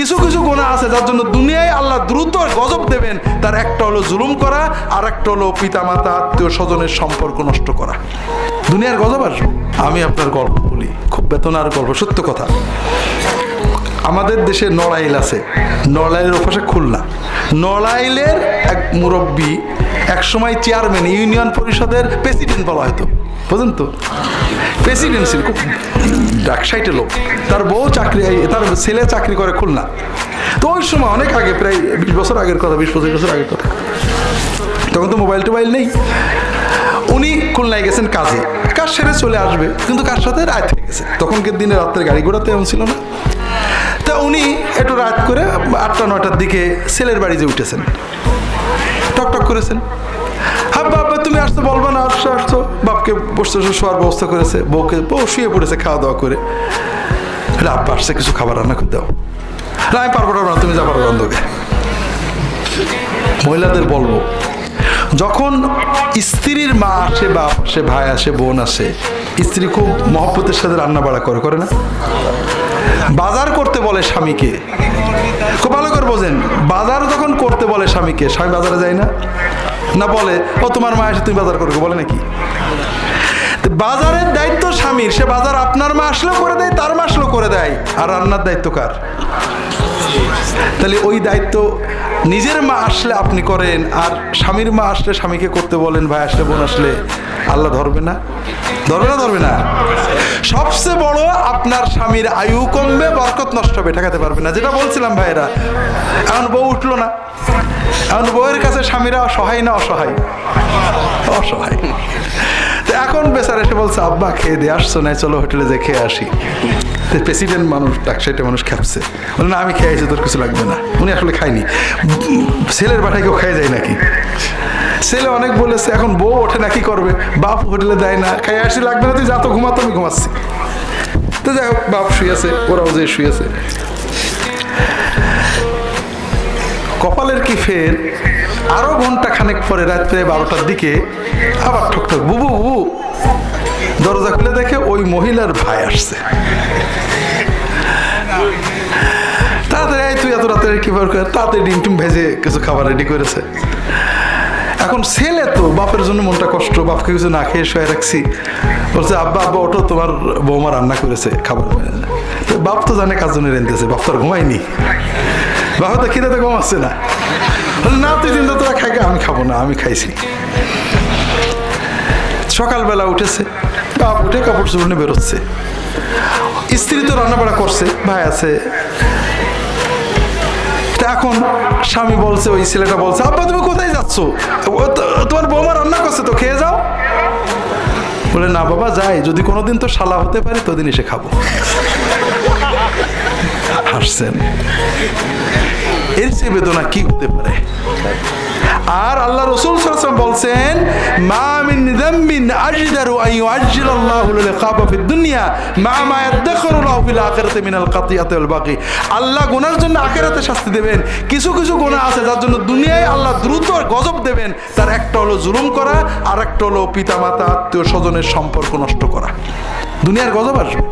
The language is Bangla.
কিছু কিছু গোনা আছে, যার জন্য দুনিয়ায় আল্লাহ দ্রুত গজব দেবেন। তার একটা হলো জুলুম করা, আর একটা হলো পিতামাতা, আত্মীয় স্বজনের সম্পর্ক নষ্ট করা। দুনিয়ার গজব আসবে আমি আপনার গল্প বলি, খুব বেতনার গল্প, সত্য কথা। আমাদের দেশে নড়াইল আছে। নড়াইলের ওপাশে খুলনা। নড়াইলের এক মুরব্বী একসময় চেয়ারম্যান ইউনিয়ন পরিষদের প্রেসিডেন্ট বলা হয়তো বুঝলেন তো? প্রেসিডেন্ট ছিল খুব ডাকসাইটে লোক। তার বউ চাকরি তার ছেলে চাকরি করে খুলনা। তো ওই সময় অনেক আগে, প্রায় বিশ বছর আগের কথা, বিশ পঁচিশ বছর আগের কথা। তখন তো মোবাইল টোবাইল নেই। উনি খুলনায় গেছেন কাজে। কাজ সেরে চলে আসবে, কিন্তু কার সাথে? রাত হয়ে গেছে। তখনকার দিনে রাত্রের গাড়ি ঘোড়াতে এমন ছিল না। তা উনি একটু রাত করে আটটা নটার দিকে ছেলের বাড়িতে উঠেছেন। টক টক করেছেন। তুমি বলবা না, আসছো আসছো। বাপকে বসতে শোয়ার ব্যবস্থা করেছে, বউকে, বউ শুয়ে পড়েছে খাওয়া দাওয়া করে আব্বা আসছে, কিছু খাবার রান্না করে দাও। না আমি পারব না, তুমি মহিলাদের বলব, যখন স্ত্রীর মা আসে, বাপ আসে, ভাই আসে, বোন আসে, স্ত্রী খুব মহব্বতের সাথে রান্না বাড়া করে করে না? বাজার করতে বলে স্বামীকে। খুব ভালো বোঝেন, বাজার যখন করতে বলে স্বামীকে, স্বামী বাজারে যায় না? না বলে, ও, তোমার মা এসে তুমি বাজার করবে, বলে নাকি? বাজারের দায়িত্ব স্বামীর, সে বাজার আপনার মা আসলেও করে দেয়, তার মা আসলেও করে দেয়। আর রান্নার দায়িত্ব কার? তাহলে ওই দায়িত্ব নিজের মা আসলে আপনি করেন, আর স্বামীর মা আসলে স্বামীকে করতে বলেন, ভাই আসলে বোন আসলে আল্লাহ ধরবে না। ধরবে না ধরবে না। সবচেয়ে বড় আপনার স্বামীর আয়ু কমবে, বরকত নষ্ট হবে, ঠেকাতে পারবে না। যেটা বলছিলাম ভাইরা এখন বউ উঠল না। এখন বউয়ের কাছে স্বামীরা সহায় না অসহায়? অসহায়। তো এখন বেচার এসে বলছে, আব্বা, খেয়ে দিয়ে আসছো না, চলো হোটেলে যে খেয়ে আসি। প্রেসিডেন্ট মানুষ টাকসাইটে মানুষ খাচ্ছে বলে, না, আমি খেয়ে আসি তোর কিছু লাগবে না। উনি আসলে খায়নি। ছেলের বাটায় কেউ খাই যায় নাকি? ছেলে অনেক বলেছে, এখন বউ ওঠে না, কি করবে? বাপ হোটেলে দেয় না খাই আসি, লাগবে না, তুই যা তো ঘুমাতো, আমি ঘুমাচ্ছি। তো যাই হোক, বাপ শুয়েছে, ওরাও যে শুয়েছে। কপালের কি ফের? আরও ঘণ্টা খানেক পরে রাত্রে বারোটার দিকে আবার ঠক ঠক, বুবু বুবু। দরজা খুলে দেখে ওই মহিলার ভাই আসছে। তাড়াতাড়ি তুই এত রাতে কি বার করে তাড়াতাড়ি ডিম টিম ভেজে কিছু খাবার রেডি করেছে। এখন ছেলে তো, বাপের জন্য মনটা কষ্ট, বাপকে কিছু না খেয়ে শুয়ে রাখছি। বলছে, আব্বা আব্বা ওটো তোমার বৌমা রান্না করেছে, খাবার বাপ তো জানে কাজ জন্য রেঁধেছে, বাপ তো আর ঘুমায়নি। বাবা তো খিদে তো ঘুমাচ্ছে না। না, তুই চিন্তা, তোরা খাই আমি খাব না, আমি খাইছি। সকালবেলা উঠেছে, বাপ উঠে কাপড় চোপড় নিয়ে বেরোচ্ছে। স্ত্রী তো রান্নাবাড়া করছে, ভাই আছে। তা এখন স্বামী বলছে, ওই ছেলেটা বলছে, আব্বা, তুমি কোথায় যাচ্ছ? তোমার বৌমা রান্না করছে, তো খেয়ে যাও। বলে, না বাবা, যাই, যদি কোনোদিন তো শালা হতে পারি, তোদিন এসে খাব। হাসছেন। এর চেয়ে বেদনা কি হতে পারে? আর আল্লাহ রসুল বলছেন মা মিন أجدر أن يعجل الله লিকাবা في দুনিয়া مع ما يدخر له في الآخرة من ওয়াল বাকি। আল্লাহ গুনার জন্য আখেরাতে শাস্তি দেবেন। কিছু কিছু গুনাহ আছে যার জন্য দুনিয়ায় আল্লাহ দ্রুত গজব দেবেন। তার একটা হলো জুলুম করা আর একটা হলো পিতামাতা আত্মীয় স্বজনের সম্পর্ক নষ্ট করা। দুনিয়ার গজব আসবে।